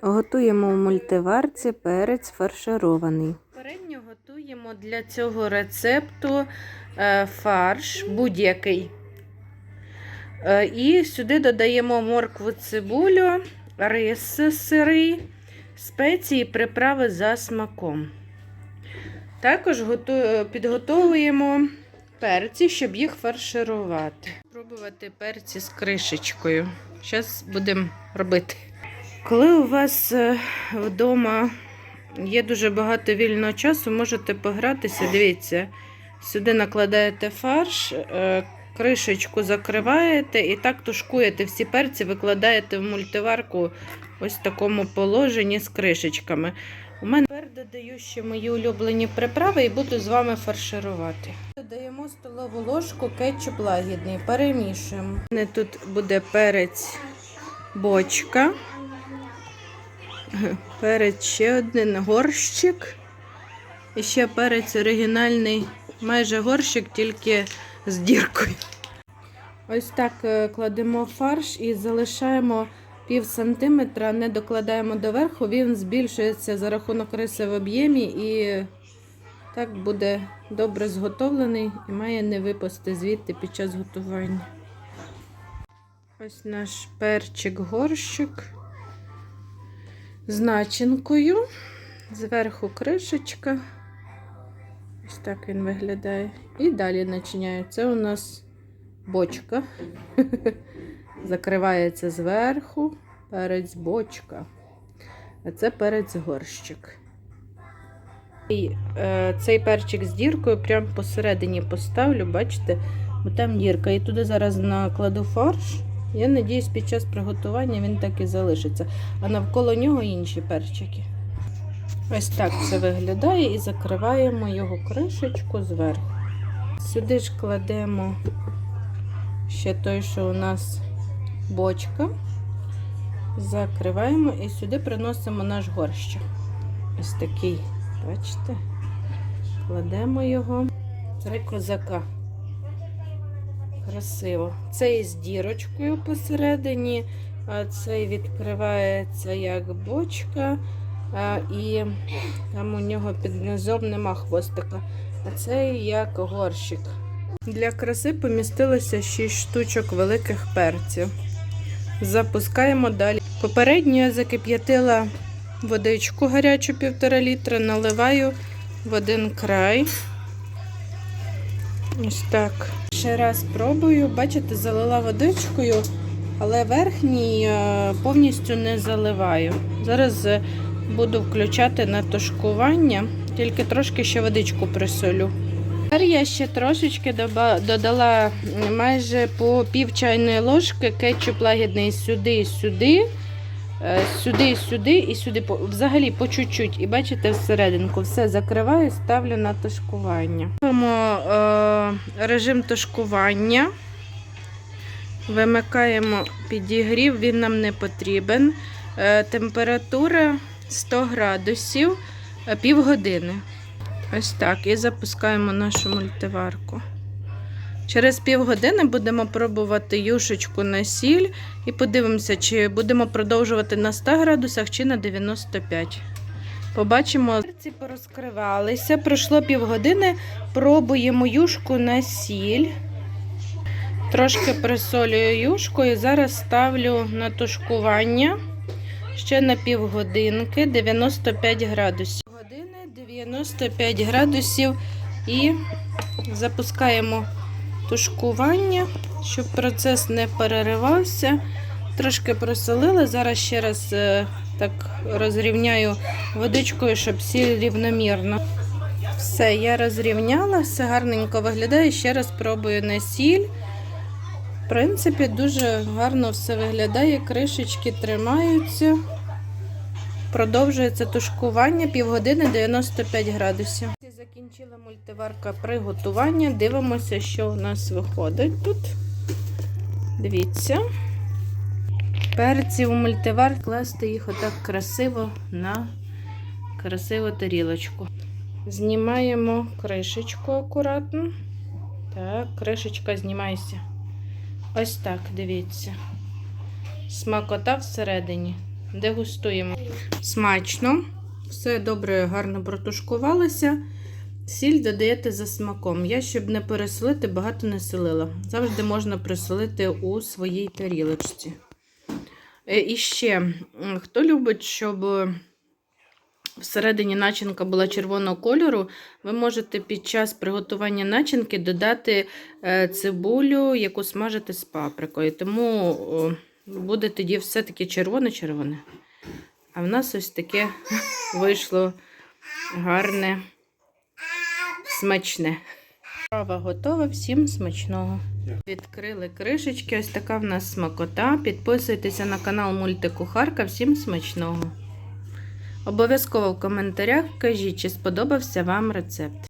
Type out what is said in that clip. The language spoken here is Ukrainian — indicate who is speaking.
Speaker 1: Готуємо в мультиварці перець фарширований. Передньо готуємо для цього рецепту е, фарш будь-який. Е, І сюди додаємо моркву цибулю, рис сирий, спеції, приправи за смаком. Також готу- підготовуємо перці, щоб їх фарширувати. Пробувати перці з кришечкою. Зараз будемо робити. Коли у вас е, вдома є дуже багато вільного часу, можете погратися. Дивіться, сюди накладаєте фарш, е, кришечку закриваєте і так тушкуєте всі перці, викладаєте в мультиварку ось в такому положенні з кришечками. У мене тепер додаю ще мої улюблені приправи і буду з вами фарширувати. Додаємо столову ложку кетчуп лагідний, перемішуємо. У мене тут буде перець бочка. Перець ще один горщик. І ще перець оригінальний, майже горщик, тільки з діркою. Ось так е, кладемо фарш і залишаємо пів сантиметра, не докладаємо доверху, він збільшується за рахунок риси в об'ємі і так буде добре зготовлений і має не випасти звідти під час готування. Ось наш перчик горщик з начинкою. Зверху кришечка. Ось так він виглядає. І далі начиняю. Це у нас бочка. Закривається зверху. Перець бочка. А це перець горщик. І е, цей перчик з діркою прямо посередині поставлю, бачите, бо там дірка. І туди зараз накладу фарш. Я надіюсь, під час приготування він так і залишиться. А навколо нього інші перчики. Ось так це виглядає і закриваємо його кришечку зверху. Сюди ж кладемо ще той, що у нас бочка. Закриваємо і сюди приносимо наш горщик. Ось такий, бачите? Кладемо його. Три козака. Красиво. Цей з дірочкою посередині, а цей відкривається як бочка, і там у нього під низом нема хвостика. А цей як горщик. Для краси помістилося 6 штучок великих перців. Запускаємо далі. Попередньо я закип'ятила водичку гарячу півтора літра, наливаю в один край. Ось так. Ще раз пробую. Бачите, залила водичкою, але верхній е, повністю не заливаю. Зараз е, буду включати на тушкування, тільки трошки ще водичку присолю. Тепер я ще трошечки додала майже по пів чайної ложки кетчуп лагідний сюди і сюди. Е, Сюди, сюди і сюди, взагалі по чуть-чуть. І бачите, всерединку все закриваю, ставлю на тушкування. Робимо е, режим тушкування. Вимикаємо підігрів, він нам не потрібен. Е, температура 100 градусів, півгодини. Ось так. І запускаємо нашу мультиварку. Через півгодини будемо пробувати юшечку на сіль і подивимося, чи будемо продовжувати на 100 градусах чи на 95. Побачимо. Перці порозкривалися. Пройшло півгодини. Пробуємо юшку на сіль. Трошки присолюю юшку і зараз ставлю на тушкування ще на півгодинки 95 градусів. Години 95 градусів і запускаємо тушкування, щоб процес не переривався. Трошки просолили. Зараз ще раз е, так розрівняю водичкою, щоб сіль рівномірно. Все, я розрівняла, все гарненько виглядає. Ще раз пробую на сіль. В принципі, дуже гарно все виглядає, кришечки тримаються. Продовжується тушкування півгодини 95 градусів. Закінчила мультиварка приготування. Дивимося, що у нас виходить тут. Дивіться. Перці у мультивар класти їх отак красиво на красиву тарілочку. Знімаємо кришечку акуратно. Так, кришечка знімайся. Ось так, дивіться. Смакота всередині. Дегустуємо. Смачно. Все добре, гарно протушкувалося. Сіль додаєте за смаком. Я, щоб не переsolити, багато не солила. Завжди можна присолити у своїй тарілочці. Е, І ще, хто любить, щоб всередині начинка була червоного кольору, ви можете під час приготування начинки додати е, цибулю, яку смажите з паприкою. Тому буде тоді все таке червоне-червоне. А в нас ось таке вийшло гарне, смачне. Страва готова, всім смачного. Відкрили кришечки, ось така в нас смакота. Підписуйтеся на канал Мультикухарка, всім смачного. Обов'язково в коментарях кажіть, чи сподобався вам рецепт.